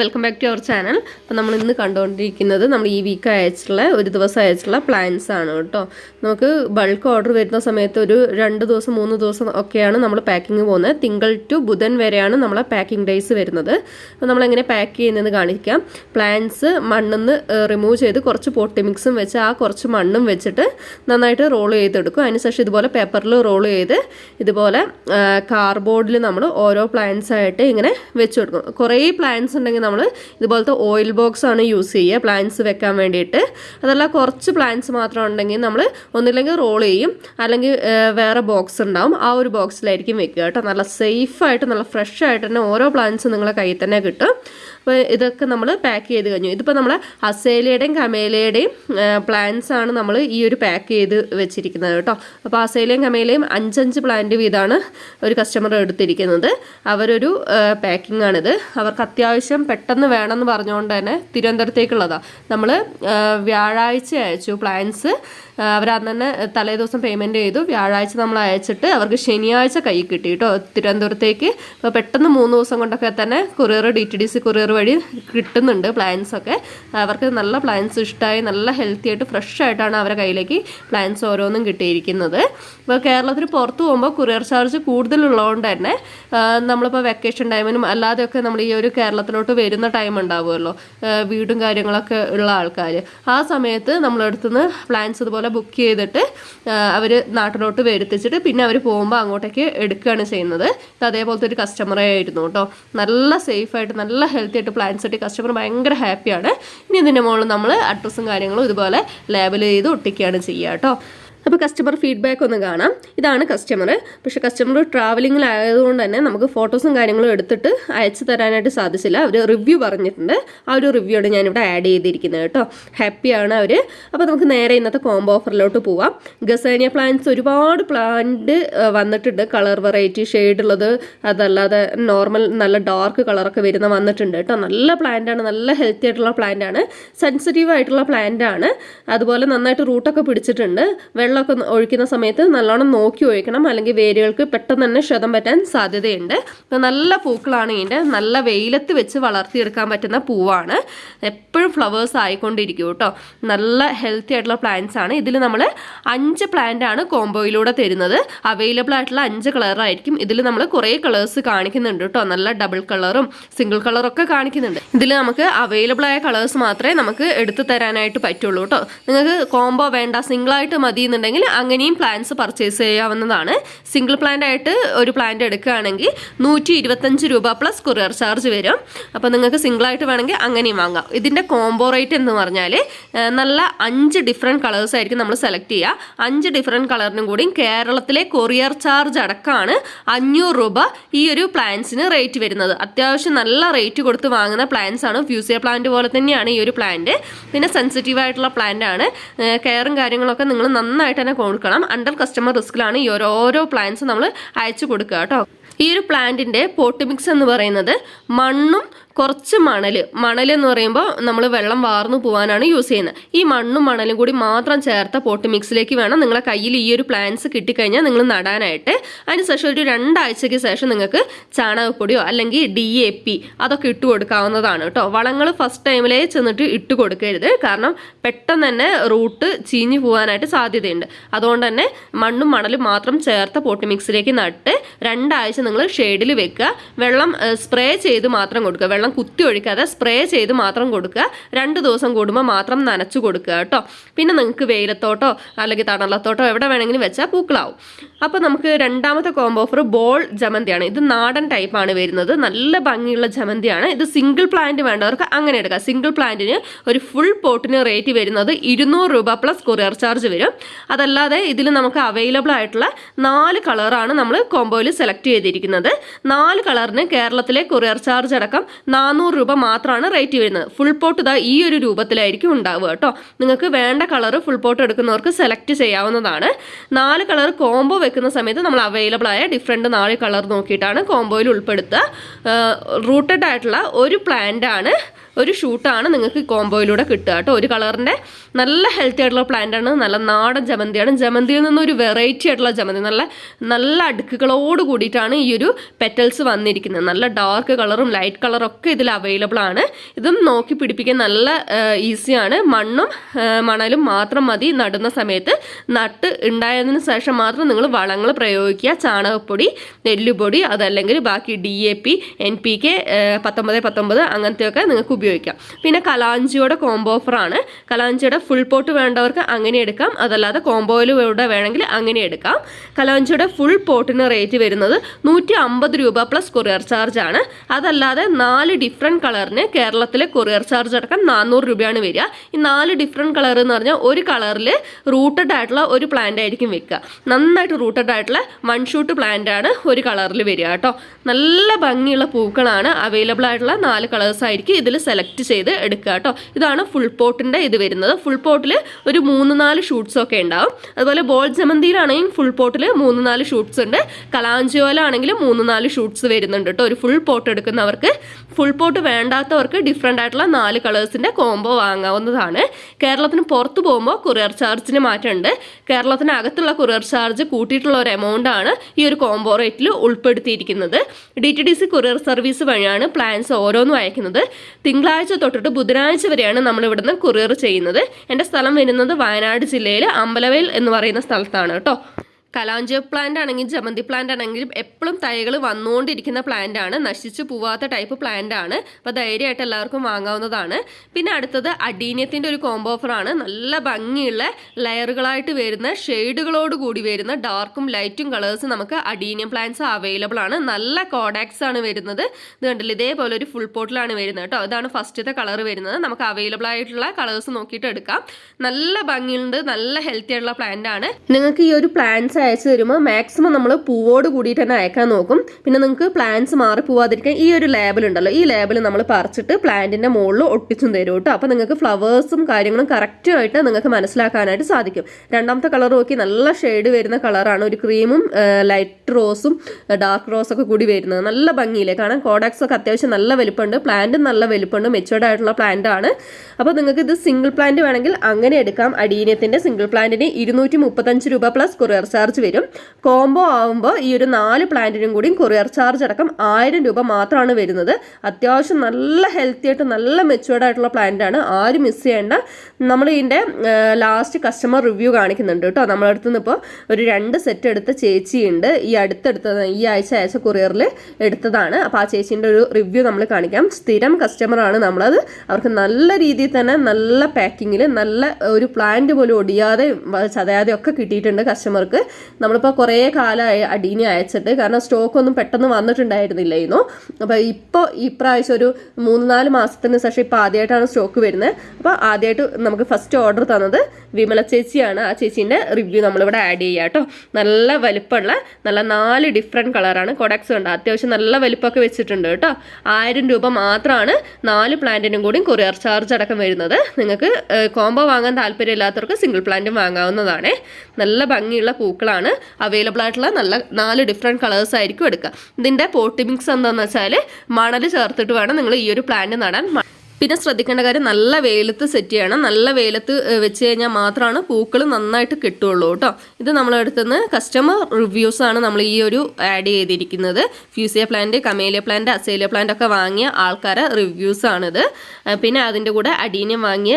Welcome back to our channel അപ്പോൾ നമ്മൾ ഇന്ന് കണ്ടുകൊണ്ടിരിക്കുന്നത് നമ്മൾ ഈ വീക്ക് അയച്ചിട്ടുള്ള ഒരു ദിവസം അയച്ചിട്ടുള്ള പ്ലാൻസ് ആണ് കേട്ടോ. നമുക്ക് ബൾക്ക് ഓർഡർ വരുന്ന സമയത്ത് ഒരു രണ്ട് ദിവസം മൂന്ന് ദിവസം ഒക്കെയാണ് നമ്മൾ പാക്കിങ് പോകുന്നത്. തിങ്കൾ ടു ബുധൻ വരെയാണ് നമ്മളെ പാക്കിംഗ് ഡേയ്സ് വരുന്നത്. അപ്പോൾ നമ്മളെങ്ങനെ പാക്ക് ചെയ്യുന്നതെന്ന് കാണിക്കാം. പ്ലാൻസ് മണ്ണിന്ന് റിമൂവ് ചെയ്ത് കുറച്ച് പോട്ടി മിക്സും വെച്ച് ആ കുറച്ച് മണ്ണും വെച്ചിട്ട് നന്നായിട്ട് റോൾ ചെയ്തെടുക്കും. അതിനുശേഷം ഇതുപോലെ പേപ്പറിൽ റോൾ ചെയ്ത് ഇതുപോലെ കാർബോർഡിൽ നമ്മൾ ഓരോ പ്ലാൻസ് ആയിട്ട് ഇങ്ങനെ വെച്ച് കൊടുക്കും. കുറേ പ്ലാന്റ്സ് ഉണ്ടെങ്കിൽ നമ്മൾ ഇതുപോലത്തെ ഓയിൽ ബോക്സ് ആണ് യൂസ് ചെയ്യുക പ്ലാന്റ്സ് വെക്കാൻ വേണ്ടിയിട്ട്. അതല്ല കുറച്ച് പ്ലാന്റ്സ് മാത്രം ഉണ്ടെങ്കിൽ നമ്മൾ ഒന്നില്ലെങ്കിൽ റോൾ ചെയ്യും അല്ലെങ്കിൽ വേറെ ബോക്സ് ഉണ്ടാവും. ആ ഒരു ബോക്സിലായിരിക്കും വെക്കുക കേട്ടോ. നല്ല സേഫായിട്ട് നല്ല ഫ്രഷ് ആയിട്ട് തന്നെ ഓരോ പ്ലാന്റ്സും നിങ്ങളെ കയ്യിൽ തന്നെ കിട്ടും. അപ്പോൾ ഇതൊക്കെ നമ്മൾ പാക്ക് ചെയ്ത് കഴിഞ്ഞു. ഇതിപ്പോൾ നമ്മൾ അസേലയുടെയും കമേലയുടെയും പ്ലാന്റ്സ് ആണ് നമ്മൾ ഈ ഒരു പാക്ക് ചെയ്ത് വെച്ചിരിക്കുന്നത് കേട്ടോ. അപ്പോൾ അസേലയും കമേലയും അഞ്ചഞ്ച് പ്ലാന്റ് വീതമാണ് ഒരു കസ്റ്റമർ എടുത്തിരിക്കുന്നത്. അവരൊരു പാക്കിംഗ് ആണിത്. അവർക്ക് അത്യാവശ്യം പെട്ടെന്ന് വേണമെന്ന് പറഞ്ഞുകൊണ്ട് തന്നെ തിരുവനന്തപുരത്തേക്കുള്ളതാണ് നമ്മൾ വ്യാഴാഴ്ച അയച്ചു പ്ലാന്റ്സ് അവർ തന്നെ തലേ ദിവസം പേയ്മെന്റ് ചെയ്തു. വ്യാഴാഴ്ച നമ്മൾ അയച്ചിട്ട് അവർക്ക് ശനിയാഴ്ച കൈ കിട്ടി കേട്ടോ തിരുവനന്തപുരത്തേക്ക്. പെട്ടെന്ന് മൂന്ന് ദിവസം കൊണ്ടൊക്കെ തന്നെ courier D T D C courier വഴി കിട്ടുന്നുണ്ട് പ്ലാൻസ് ഒക്കെ. അവർക്ക് നല്ല പ്ലാൻസ് ഇഷ്ടമായി നല്ല ഹെൽത്തി ആയിട്ട് ഫ്രഷ് ആയിട്ടാണ് അവരുടെ കയ്യിലേക്ക് പ്ലാൻസ് ഓരോന്നും കിട്ടിയിരിക്കുന്നത്. ഇപ്പോൾ കേരളത്തിൽ പുറത്ത് പോകുമ്പോൾ കൊറിയർ ചാർജ് കൂടുതലുള്ളതുകൊണ്ട് തന്നെ നമ്മളിപ്പോൾ വെക്കേഷൻ ടൈമിനും അല്ലാതെയൊക്കെ നമ്മൾ ഈ ഒരു കേരളത്തിലോട്ട് വരുന്ന ടൈം ഉണ്ടാവുമല്ലോ. വീടും കാര്യങ്ങളൊക്കെ ഉള്ള ആൾക്കാർ ആ സമയത്ത് നമ്മളടുത്തുനിന്ന് പ്ലാൻസ് ഇതുപോലെ ബുക്ക് ചെയ്തിട്ട് അവർ നാട്ടിലോട്ട് വരുത്തിച്ചിട്ട് പിന്നെ അവർ പോകുമ്പോൾ അങ്ങോട്ടേക്ക് എടുക്കുകയാണ് ചെയ്യുന്നത്. ഇത് അതേപോലത്തെ ഒരു കസ്റ്റമറേ ആയിരുന്നു കേട്ടോ. നല്ല സേഫായിട്ട് നല്ല ഹെൽത്തി ആയിട്ട് പ്ലാൻസ് ഇട്ട് കസ്റ്റമർ ഭയങ്കര ഹാപ്പിയാണ് ഇനി ഇതിന്റെ മുകളിൽ നമ്മൾ അഡ്രസ്സും കാര്യങ്ങളും ഇതുപോലെ ലേബൽ ചെയ്ത് ഒട്ടിക്കുകയാണ് ചെയ്യുക കേട്ടോ അപ്പോൾ കസ്റ്റമർ ഫീഡ്ബാക്ക് ഒന്ന് കാണാം. ഇതാണ് കസ്റ്റമർ പക്ഷേ കസ്റ്റമർ ട്രാവലിങ്ങിലായതുകൊണ്ട് തന്നെ നമുക്ക് ഫോട്ടോസും കാര്യങ്ങളും എടുത്തിട്ട് അയച്ചു തരാനായിട്ട് സാധിച്ചില്ല. അവർ റിവ്യൂ പറഞ്ഞിട്ടുണ്ട്. ആ ഒരു റിവ്യൂ ആണ് ഞാനിവിടെ ആഡ് ചെയ്തിരിക്കുന്നത് കേട്ടോ. ഹാപ്പിയാണ് അവർ അപ്പോൾ നമുക്ക് നേരെ ഇന്നത്തെ കോംബോ ഓഫറിലോട്ട് പോവാം. ഗസേനിയ പ്ലാന്റ്സ് ഒരുപാട് പ്ലാന്റ് വന്നിട്ടുണ്ട്. കളർ വെറൈറ്റി ഷെയ്ഡ് ഉള്ളത് അതല്ലാതെ നോർമൽ നല്ല ഡാർക്ക് കളറൊക്കെ വരുന്ന വന്നിട്ടുണ്ട് കേട്ടോ. നല്ല പ്ലാന്റ് ആണ്. നല്ല ഹെൽത്തി ആയിട്ടുള്ള പ്ലാന്റ് ആണ്. സെൻസിറ്റീവ് ആയിട്ടുള്ള പ്ലാന്റ് ആണ്. അതുപോലെ നന്നായിട്ട് റൂട്ടൊക്കെ പിടിച്ചിട്ടുണ്ട്. വെള്ളമൊക്കെ ഒഴിക്കുന്ന സമയത്ത് നല്ലോണം നോക്കി ഒഴിക്കണം. അല്ലെങ്കിൽ വേരുകൾക്ക് പെട്ടെന്ന് തന്നെ ക്ഷതം പറ്റാൻ സാധ്യതയുണ്ട്. നല്ല പൂക്കളാണ് ഇതിന്റെ. നല്ല വെയിലത്ത് വെച്ച് വളർത്തിയെടുക്കാൻ പറ്റുന്ന പൂവാണ്. എപ്പോഴും ഫ്ലവേഴ്സ് ആയിക്കൊണ്ടിരിക്കും കേട്ടോ. നല്ല ഹെൽത്തി ആയിട്ടുള്ള പ്ലാന്റ്സ് ആണ്. ഇതിൽ നമ്മൾ അഞ്ച് പ്ലാന്റ് ആണ് കോംബോയിലൂടെ തരുന്നത്. അവൈലബിൾ ആയിട്ടുള്ള അഞ്ച് കളറായിരിക്കും ഇതിൽ നമ്മൾ കുറേ കളേഴ്സ് കാണിക്കുന്നുണ്ട് കേട്ടോ. നല്ല ഡബിൾ കളറും സിംഗിൾ കളറൊക്കെ കാണിക്കുന്നുണ്ട്. ഇതിൽ നമുക്ക് അവൈലബിൾ ആയ കളേഴ്സ് മാത്രമേ നമുക്ക് എടുത്തു തരാനായിട്ട് പറ്റുള്ളൂ കേട്ടോ. നിങ്ങൾക്ക് കോംബോ വേണ്ട സിംഗിളായിട്ട് മതി അങ്ങനെയും പ്ലാൻസ് പർച്ചേസ് ചെയ്യാവുന്നതാണ്. സിംഗിൾ പ്ലാന്റ് ആയിട്ട് ഒരു പ്ലാന്റ് എടുക്കുകയാണെങ്കിൽ നൂറ്റി ഇരുപത്തഞ്ച് രൂപ പ്ലസ് കൊറിയർ ചാർജ് വരും. അപ്പോൾ നിങ്ങൾക്ക് സിംഗിളായിട്ട് വേണമെങ്കിൽ അങ്ങനെയും വാങ്ങാം. ഇതിന്റെ കോംബോ റേറ്റ് എന്ന് പറഞ്ഞാൽ നല്ല അഞ്ച് ഡിഫറെന്റ് കളേഴ്സ് ആയിരിക്കും നമ്മൾ സെലക്ട് ചെയ്യുക. അഞ്ച് ഡിഫറെന്റ് കളറിനും കൂടി കേരളത്തിലെ കൊറിയർ ചാർജ് അടക്കമാണ് അഞ്ഞൂറ് രൂപ ഈ ഒരു പ്ലാന്റ്സിന് റേറ്റ് വരുന്നത്. അത്യാവശ്യം നല്ല റേറ്റ് കൊടുത്ത് വാങ്ങുന്ന പ്ലാന്റ്സ് ആണ്. ഫ്യൂസിയ പ്ലാന്റ് പോലെ തന്നെയാണ് ഈ ഒരു പ്ലാന്റ് പിന്നെ സെൻസിറ്റീവ് ആയിട്ടുള്ള പ്ലാന്റ് ആണ്. കെയറും കാര്യങ്ങളൊക്കെ നിങ്ങൾ നന്നായിട്ട് തന്നെ കൊടുക്കണം. അണ്ടർ കസ്റ്റമർ റിസ്കിലാണ് ഈ ഓരോരോ പ്ലാന്റ്സ് നമ്മൾ അയച്ചു കൊടുക്കുക കേട്ടോ. ഈ ഒരു പ്ലാന്റിന്റെ പോട്ട് മിക്സ് എന്ന് പറയുന്നത് മണ്ണും കുറച്ച് മണൽ മണൽ എന്ന് പറയുമ്പോൾ നമ്മൾ വെള്ളം വാർന്നു പോകാനാണ് യൂസ് ചെയ്യുന്നത്. ഈ മണ്ണും മണലും കൂടി മാത്രം ചേർത്ത പോട്ട് മിക്സിലേക്ക് വേണം നിങ്ങളെ കയ്യിൽ ഈ ഒരു പ്ലാന്റ്സ് കിട്ടിക്കഴിഞ്ഞാൽ നിങ്ങൾ നടാനായിട്ട്. അതിനുശേഷം ഒരു രണ്ടാഴ്ചയ്ക്ക് ശേഷം നിങ്ങൾക്ക് ചാണകപ്പൊടിയോ അല്ലെങ്കിൽ ഡി എ പി അതൊക്കെ ഇട്ട് കൊടുക്കാവുന്നതാണ് കേട്ടോ. വളങ്ങൾ ഫസ്റ്റ് ടൈമിലേ ചെന്നിട്ട് ഇട്ട് കൊടുക്കരുത്. കാരണം പെട്ടെന്ന് തന്നെ റൂട്ട് ചീഞ്ഞു പോകാനായിട്ട് സാധ്യതയുണ്ട്. അതുകൊണ്ട് തന്നെ മണ്ണും മണലും മാത്രം ചേർത്ത പോട്ട് മിക്സിലേക്ക് നട്ട് രണ്ടാഴ്ച നിങ്ങൾ ഷെയ്ഡിൽ വെക്കുക. വെള്ളം സ്പ്രേ ചെയ്ത് മാത്രം കൊടുക്കുക. വെള്ളം കുത്തി ഒഴിക്കാതെ സ്പ്രേ ചെയ്ത് മാത്രം കൊടുക്കുക. രണ്ട് ദിവസം കൂടുമ്പോൾ മാത്രം നനച്ചു കൊടുക്കുക കേട്ടോ. പിന്നെ നിങ്ങൾക്ക് വെയിലത്തോട്ടോ അല്ലെങ്കിൽ തണലത്തോട്ടോ എവിടെ വേണമെങ്കിലും വെച്ചാൽ പൂക്കളാവും. അപ്പോൾ നമുക്ക് രണ്ടാമത്തെ കോംബോ ഓഫർ ബോൾ ജമന്തിയാണ്. ഇത് നാടൻ ടൈപ്പാണ് വരുന്നത്. നല്ല ഭംഗിയുള്ള ജമന്തിയാണ്. ഇത് സിംഗിൾ പ്ലാന്റ് വേണ്ടവർക്ക് അങ്ങനെ എടുക്കാം. സിംഗിൾ പ്ലാന്റിന് ഒരു ഫുൾ പോട്ടിന് റേറ്റ് വരുന്നത് ഇരുന്നൂറ് രൂപ പ്ലസ് കൊറിയർ ചാർജ് വരും. അതല്ലാതെ ഇതിൽ നമുക്ക് അവൈലബിൾ ആയിട്ടുള്ള നാല് കളറാണ് നമ്മൾ കോംബോയിൽ സെലക്ട് ചെയ്തിരിക്കുന്നത്. നാല് കളറിന് കേരളത്തിലെ കൊറിയർ ചാർജ് അടക്കം നാനൂറ് രൂപ മാത്രമാണ് റേറ്റ് വരുന്നത്. ഫുൾ പോട്ട് ഇതാ ഈ ഒരു രൂപത്തിലായിരിക്കും ഉണ്ടാവുക കേട്ടോ. നിങ്ങൾക്ക് വേണ്ട കളർ ഫുൾ പോട്ട് എടുക്കുന്നവർക്ക് സെലക്ട് ചെയ്യാവുന്നതാണ്. നാല് കളർ കോംബോ വെക്കുന്ന സമയത്ത് നമ്മൾ അവൈലബിൾ ആയ ഡിഫറെന്റ് നാല് കളർ നോക്കിയിട്ടാണ് കോംബോയിൽ ഉൾപ്പെടുത്തുക. റൂട്ടഡ് ആയിട്ടുള്ള ഒരു പ്ലാന്റ് ആണ്. ഒരു ഷൂട്ടാണ് നിങ്ങൾക്ക് കോംബോയിലൂടെ കിട്ടുക കേട്ടോ. ഒരു കളറിന്റെ നല്ല ഹെൽത്തി ആയിട്ടുള്ള പ്ലാന്റ് ആണ് നല്ല നാടൻ ജമന്തിയാണ്. ജമന്തിയിൽ നിന്ന് ഒരു വെറൈറ്റി ആയിട്ടുള്ള ജമന്തി നല്ല നല്ല അടുക്കുകളോട് കൂടിയിട്ടാണ് ഈ ഒരു പെറ്റൽസ് വന്നിരിക്കുന്നത്. നല്ല ഡാർക്ക് കളറും ലൈറ്റ് കളറും ഒക്കെ ഒക്കെ ഇതിൽ അവൈലബിൾ ആണ്. ഇതും നോക്കി പിടിപ്പിക്കാൻ നല്ല ഈസിയാണ് മണ്ണും മണലും മാത്രം മതി നടുന്ന സമയത്ത്. നട്ട് ഉണ്ടായതിനു ശേഷം മാത്രം നിങ്ങൾ വളങ്ങൾ പ്രയോഗിക്കുക. ചാണകപ്പൊടി നെല്ലുപൊടി അതല്ലെങ്കിൽ ബാക്കി D A P N P K പത്തൊമ്പത് പത്തൊമ്പത് അങ്ങനത്തെയൊക്കെ നിങ്ങൾക്ക് ഉപയോഗിക്കാം പിന്നെ കലാഞ്ചിയുടെ കോംബോ ഓഫറാണ് കലാഞ്ചിയുടെ ഫുൾ പോട്ട് വേണ്ടവർക്ക് അങ്ങനെ എടുക്കാം. അതല്ലാതെ കോംബോയിലൂടെ വേണമെങ്കിൽ അങ്ങനെ എടുക്കാം. കലാഞ്ചിയുടെ ഫുൾ പോട്ടിന് റേറ്റ് വരുന്നത് നൂറ്റി അമ്പത് രൂപ പ്ലസ് കൊറിയർ ചാർജ് ആണ്. അതല്ലാതെ നാല് ഡിഫറെന്റ് കളറിന് കേരളത്തിലെ കൊറിയർ ചാർജ് അടക്കം നാനൂറ് രൂപയാണ് വരിക. ഈ നാല് ഡിഫറെന്റ് കളർ എന്ന് പറഞ്ഞാൽ ഒരു കളറിൽ റൂട്ടഡ് ആയിട്ടുള്ള ഒരു പ്ലാന്റ് ആയിരിക്കും വെക്കുക. നന്നായിട്ട് റൂട്ടഡ് ആയിട്ടുള്ള വൺ ഷൂട്ട് പ്ലാന്റ് ആണ് ഒരു കളറിൽ വരിക കേട്ടോ. നല്ല ഭംഗിയുള്ള പൂക്കളാണ് അവൈലബിൾ ആയിട്ടുള്ള നാല് കളേഴ്സ് ആയിരിക്കും ഇതിൽ സെലക്ട് ചെയ്ത് എടുക്കുക കേട്ടോ. ഇതാണ് ഫുൾ പോട്ടിന്റെ ഇത് വരുന്നത്. ഫുൾ പോട്ടിൽ ഒരു മൂന്ന് നാല് ഷൂട്ട്സൊക്കെ ഉണ്ടാവും. അതുപോലെ ബോൾ ജമന്തിയിലാണെങ്കിൽ ഫുൾ പോട്ടിൽ മൂന്ന് നാല് ഷൂട്ട്സ് ഉണ്ട്. കലാഞ്ചിയോലാണെങ്കിൽ മൂന്ന് നാല് ഷൂട്ട്സ് വരുന്നുണ്ട് കേട്ടോ. ഒരു ഫുൾ പോട്ട് എടുക്കുന്നവർക്ക്. ഫുൾ പോട്ട് വേണ്ടാത്തവർക്ക് ഡിഫറെന്റ് ആയിട്ടുള്ള നാല് കളേഴ്സിന്റെ കോംബോ വാങ്ങാവുന്നതാണ്. കേരളത്തിന് പുറത്ത് പോകുമ്പോൾ കൊറിയർ ചാർജിന് മാറ്റമുണ്ട്. കേരളത്തിനകത്തുള്ള കൊറിയർ ചാർജ് കൂട്ടിയിട്ടുള്ള ഒരു എമൗണ്ട് ആണ് ഈ ഒരു കോംബോ റേറ്റിൽ ഉൾപ്പെടുത്തിയിരിക്കുന്നത്. D T D C courier service വഴിയാണ് പ്ലാൻസ് ഓരോന്നും അയക്കുന്നത്. തിങ്കളാഴ്ച തൊട്ടിട്ട് ബുധനാഴ്ച വരെയാണ് നമ്മൾ ഇവിടുന്ന് കൊറിയർ ചെയ്യുന്നത്. എന്റെ സ്ഥലം വരുന്നത് വയനാട് ജില്ലയിൽ അമ്പലവയൽ എന്ന് പറയുന്ന സ്ഥലത്താണ് കേട്ടോ. കലാഞ്ചിയ പ്ലാന്റ് ആണെങ്കിലും ജമന്തി പ്ലാന്റ് ആണെങ്കിലും എപ്പോഴും തൈകൾ വന്നുകൊണ്ടിരിക്കുന്ന പ്ലാന്റ് ആണ്. നശിച്ചു പോവാത്ത ടൈപ്പ് പ്ലാന്റ് ആണ്. അപ്പോൾ ധൈര്യമായിട്ട് എല്ലാവർക്കും വാങ്ങാവുന്നതാണ്. പിന്നെ അടുത്തത് അഡീനിയത്തിന്റെ ഒരു കോംബോ ഓഫറാണ് നല്ല ഭംഗിയുള്ള ലെയറുകളായിട്ട് വരുന്ന ഷെയ്ഡുകളോട് കൂടി വരുന്ന ഡാർക്കും ലൈറ്റും കളേഴ്സ് നമുക്ക് അഡീനിയം പ്ലാന്റ്സ് അവൈലബിൾ ആണ്. നല്ല കോഡാക്സ് ആണ് വരുന്നത്. ഇത് കണ്ടില്ല ഇതേപോലെ ഒരു ഫുൾ പോട്ടിലാണ് വരുന്നത് കേട്ടോ. ഇതാണ് ഫസ്റ്റത്തെ കളർ വരുന്നത്. നമുക്ക് അവൈലബിൾ ആയിട്ടുള്ള കളേഴ്സ് നോക്കിയിട്ട് എടുക്കാം. നല്ല ഭംഗിയുണ്ട് നല്ല ഹെൽത്തി ആയിട്ടുള്ള പ്ലാന്റ് ആണ്. നിങ്ങൾക്ക് ഈ ഒരു പ്ലാന്റ്സ് അയച്ചു തരുമ്പോൾ മാക്സിമം നമ്മൾ പൂവോട് കൂടിയിട്ട് തന്നെ അയക്കാൻ നോക്കും. പിന്നെ നിങ്ങൾക്ക് പ്ലാന്റ്സ് മാറി പോവാതിരിക്കാൻ ഈ ഒരു ലേബൽ ഉണ്ടല്ലോ. ഈ ലേബൽ നമ്മൾ പറിച്ചിട്ട് പ്ലാന്റിന്റെ മുകളിൽ ഒട്ടിച്ചും തരും കേട്ടോ. അപ്പോൾ നിങ്ങൾക്ക് ഫ്ലവേഴ്സും കാര്യങ്ങളും കറക്റ്റുമായിട്ട് നിങ്ങൾക്ക് മനസ്സിലാക്കാനായിട്ട് സാധിക്കും. രണ്ടാമത്തെ കളർ നോക്കി നല്ല ഷെയ്ഡ് വരുന്ന കളറാണ് ഒരു ക്രീമും ലൈറ്റ് റോസും ഡാർക്ക് റോസൊക്കെ കൂടി വരുന്നത്. നല്ല ഭംഗിയില്ലേ? കാരണം കോഡാക്സ് ഒക്കെ അത്യാവശ്യം നല്ല വലുപ്പമുണ്ട്. പ്ലാന്റും നല്ല വലുപ്പമുണ്ട്. മെച്ചുവേർഡ് ആയിട്ടുള്ള പ്ലാന്റ് ആണ്. അപ്പോൾ നിങ്ങൾക്ക് ഇത് സിംഗിൾ പ്ലാന്റ് വേണമെങ്കിൽ അങ്ങനെ എടുക്കാം. അടീനത്തിന്റെ സിംഗിൾ പ്ലാന്റിന് ഇരുന്നൂറ്റി രൂപ പ്ലസ് കൊറിയർ ചാർജ് വരും. കോംബോ ആവുമ്പോൾ ഈ ഒരു നാല് പ്ലാന്റിനും കൂടി കൊറിയർ ചാർജ് അടക്കം ആയിരം രൂപ മാത്രമാണ് വരുന്നത്. അത്യാവശ്യം നല്ല ഹെൽത്തി ആയിട്ട് നല്ല മെച്ചുവേർഡ് ആയിട്ടുള്ള പ്ലാന്റ് ആണ്. ആരും മിസ് ചെയ്യേണ്ട. നമ്മൾ ഇതിന്റെ ലാസ്റ്റ് കസ്റ്റമർ റിവ്യൂ കാണിക്കുന്നുണ്ട് കേട്ടോ. നമ്മളെ അടുത്ത് നിന്ന് ഇപ്പോൾ ഒരു രണ്ട് സെറ്റ് എടുത്ത ചേച്ചിയുണ്ട് ഈ അടുത്തെടുത്തത് ഈ ആഴ്ച അയച്ച കൊറിയറിൽ എടുത്തതാണ്. അപ്പോൾ ആ ചേച്ചീന്റെ ഒരു റിവ്യൂ നമ്മൾ കാണിക്കാം. സ്ഥിരം കസ്റ്റമറാണ് നമ്മളത്. അവർക്ക് നല്ല രീതിയിൽ തന്നെ നല്ല പാക്കിങ്ങിൽ നല്ല ഒരു പ്ലാന്റ് പോലും ഒടിയാതെ ചതയാതെ ഒക്കെ കിട്ടിയിട്ടുണ്ട് കസ്റ്റമർക്ക് നമ്മളിപ്പോൾ കുറേ കാലമായി അടീനി അയച്ചിട്ട്. കാരണം സ്റ്റോക്ക് ഒന്നും പെട്ടെന്ന് വന്നിട്ടുണ്ടായിരുന്നില്ലായിരുന്നു. അപ്പോൾ ഇപ്പോൾ ഇപ്രാവശ്യം ഒരു മൂന്ന് നാല് മാസത്തിന് ശേഷം ഇപ്പോൾ ആദ്യമായിട്ടാണ് സ്റ്റോക്ക് വരുന്നത്. അപ്പോൾ ആദ്യമായിട്ട് നമുക്ക് ഫസ്റ്റ് ഓർഡർ തന്നത് വിമല ചേച്ചിയാണ്. ആ ചേച്ചീന്റെ റിവ്യൂ നമ്മളിവിടെ ആഡ് ചെയ്യുക കേട്ടോ നല്ല വലിപ്പമുള്ള നല്ല നാല് ഡിഫറെന്റ് കളറാണ് കൊഡക്സ് ഉണ്ട് അത്യാവശ്യം നല്ല വലിപ്പമൊക്കെ വെച്ചിട്ടുണ്ട് കേട്ടോ ആയിരം രൂപ മാത്രമാണ് നാല് പ്ലാന്റിനും കൂടി കൊറിയർ ചാർജ് അടക്കം വരുന്നത്. നിങ്ങൾക്ക് കോംബോ വാങ്ങാൻ താല്പര്യമില്ലാത്തവർക്ക് സിംഗിൾ പ്ലാന്റും വാങ്ങാവുന്നതാണ്. നല്ല ഭംഗിയുള്ള പൂക്കളാണ് അവൈലബിൾ ആയിട്ടുള്ള നല്ല നാല് ഡിഫറെന്റ് കളേഴ്സ് ആയിരിക്കും എടുക്കുക. ഇതിന്റെ പോട്ടി മിക്സ് എന്താണെന്ന് വെച്ചാൽ മണൽ ചേർത്തിട്ട് വേണം നിങ്ങൾ ഈ ഒരു പ്ലാന്റ് നടാൻ. പിന്നെ ശ്രദ്ധിക്കേണ്ട കാര്യം നല്ല വെയിലത്ത് സെറ്റ് ചെയ്യണം. നല്ല വെയിലത്ത് വെച്ച് കഴിഞ്ഞാൽ മാത്രമാണ് പൂക്കൾ നന്നായിട്ട് കിട്ടുള്ളൂ കേട്ടോ. ഇത് നമ്മളെടുത്തുനിന്ന് കസ്റ്റമർ റിവ്യൂസ് ആണ് നമ്മൾ ഈ ഒരു ആഡ് ചെയ്തിരിക്കുന്നത്. Fuchsia plant camellia plant azalea plant ഒക്കെ വാങ്ങിയ ആൾക്കാരെ റിവ്യൂസ് ആണിത്. പിന്നെ അതിന്റെ കൂടെ അടീനിയം വാങ്ങിയ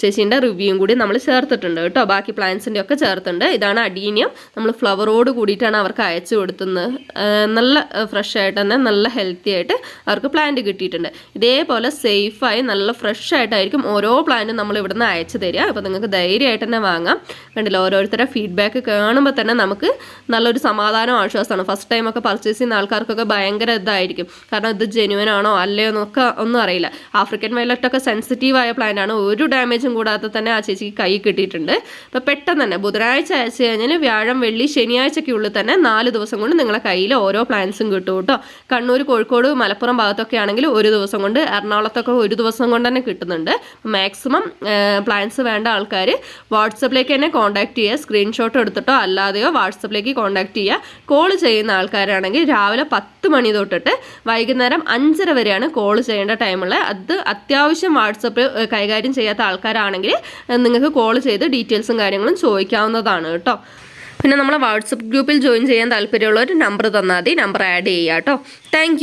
ചേച്ചീന്റെ റിവ്യൂയും കൂടി നമ്മൾ ചേർത്തിട്ടുണ്ട് കേട്ടോ. ബാക്കി പ്ലാന്റ്സിന്റെ ഒക്കെ ചേർത്തിട്ടുണ്ട്. ഇതാണ് അടീനിയം. നമ്മൾ ഫ്ലവറോട് കൂടിയിട്ടാണ് അവർക്ക് അയച്ചു കൊടുത്തുന്നത്. നല്ല ഫ്രഷ് ആയിട്ട് തന്നെ നല്ല ഹെൽത്തി ആയിട്ട് അവർക്ക് പ്ലാന്റ് കിട്ടിയിട്ടുണ്ട്. ഇതേപോലെ സേഫായി നല്ല ഫ്രഷ് ആയിട്ടായിരിക്കും ഓരോ പ്ലാന്റും നമ്മൾ ഇവിടുന്ന് അയച്ചു തരിക. അപ്പോൾ നിങ്ങൾക്ക് ധൈര്യമായിട്ട് തന്നെ വാങ്ങാം. കണ്ടില്ല ഓരോരുത്തരുടെ ഫീഡ്ബാക്ക് കാണുമ്പോൾ തന്നെ നമുക്ക് നല്ലൊരു സമാധാനം ആശ്വാസമാണ്. ഫസ്റ്റ് ടൈം ഒക്കെ പർച്ചേസ് ചെയ്യുന്ന ആൾക്കാർക്കൊക്കെ ഭയങ്കര ഇതായിരിക്കും. കാരണം ഇത് ജെനുവൻ ആണോ അല്ലയോ എന്നൊക്കെ ഒന്നും അറിയില്ല. ആഫ്രിക്കൻ വയലറ്റ് സെൻസിറ്റീവായ സെൻസിറ്റീവ് ആയ പ്ലാന്റ് ആണ്. ഒരു ഡാമേജും കൂടാതെ തന്നെ ആ ചേച്ചിക്ക് കൈ കിട്ടിയിട്ടുണ്ട്. അപ്പോൾ പെട്ടെന്ന് തന്നെ ബുധനാഴ്ച അയച്ചു കഴിഞ്ഞാൽ വ്യാഴം വെള്ളി ശനിയാഴ്ചയ്ക്കുള്ളിൽ തന്നെ നാല് ദിവസം കൊണ്ട് നിങ്ങളെ കയ്യിൽ ഓരോ പ്ലാൻസും കിട്ടും കേട്ടോ. കണ്ണൂർ കോഴിക്കോട് മലപ്പുറം ഭാഗത്തൊക്കെ ആണെങ്കിൽ ഒരു ദിവസം കൊണ്ട് എറണാകുളത്തൊക്കെ ഒരു ദിവസം കൊണ്ട് തന്നെ കിട്ടുന്നുണ്ട്. മാക്സിമം പ്ലാൻസ് വേണ്ട ആൾക്കാർ വാട്സപ്പിലേക്ക് തന്നെ കോൺടാക്ട് ചെയ്യുക. സ്ക്രീൻഷോട്ട് എടുത്തിട്ടോ അല്ലാതെയോ വാട്സപ്പിലേക്ക് കോൺടാക്ട് ചെയ്യുക. കോൾ ചെയ്യുന്ന ആൾക്കാരാണെങ്കിൽ രാവിലെ പത്ത് മണി തൊട്ടിട്ട് വൈകുന്നേരം അഞ്ചര വരെയാണ് കോൾ ചെയ്യേണ്ട ടൈമുള്ളത് അത് അത്യാവശ്യം വാട്സപ്പ് കൈകാര്യം ചെയ്യാത്ത ആൾക്കാരാണെങ്കിൽ നിങ്ങൾക്ക് കോൾ ചെയ്ത് ഡീറ്റെയിൽസും കാര്യങ്ങളും ചോദിക്കാവുന്നതാണ് കേട്ടോ. പിന്നെ നമ്മളെ വാട്സപ്പ് ഗ്രൂപ്പിൽ ജോയിൻ ചെയ്യാൻ താല്പര്യമുള്ളവർ നമ്പർ തന്നാൽ മതി. നമ്പർ ആഡ് ചെയ്യുക കേട്ടോ. താങ്ക്